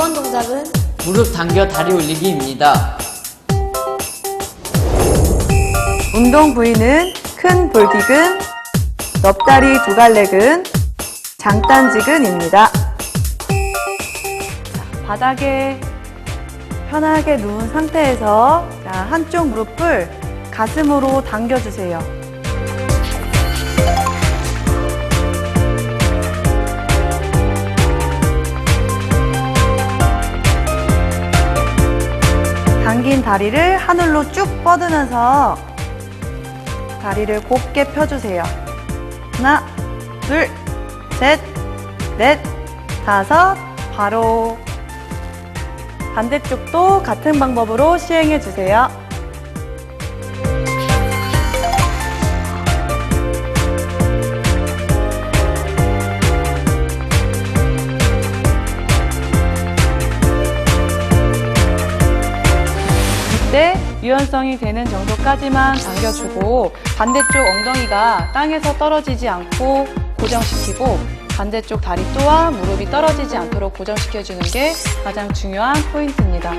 번 동작은 무릎 당겨 다리 올리기입니다. 운동 부위는 큰 볼디근, 넙다리 두 갈래근, 장단지근입니다. 자, 바닥에 편하게 누운 상태에서 자, 한쪽 무릎을 가슴으로 당겨주세요. 당긴 다리를 하늘로 쭉 뻗으면서 다리를 곧게 펴주세요. 하나, 둘, 셋, 넷, 다섯, 바로. 반대쪽도 같은 방법으로 시행해 주세요. 때 유연성이 되는 정도까지만 당겨주고 반대쪽 엉덩이가 땅에서 떨어지지 않고 고정시키고 반대쪽 다리 또한 무릎이 떨어지지 않도록 고정시켜주는 게 가장 중요한 포인트입니다.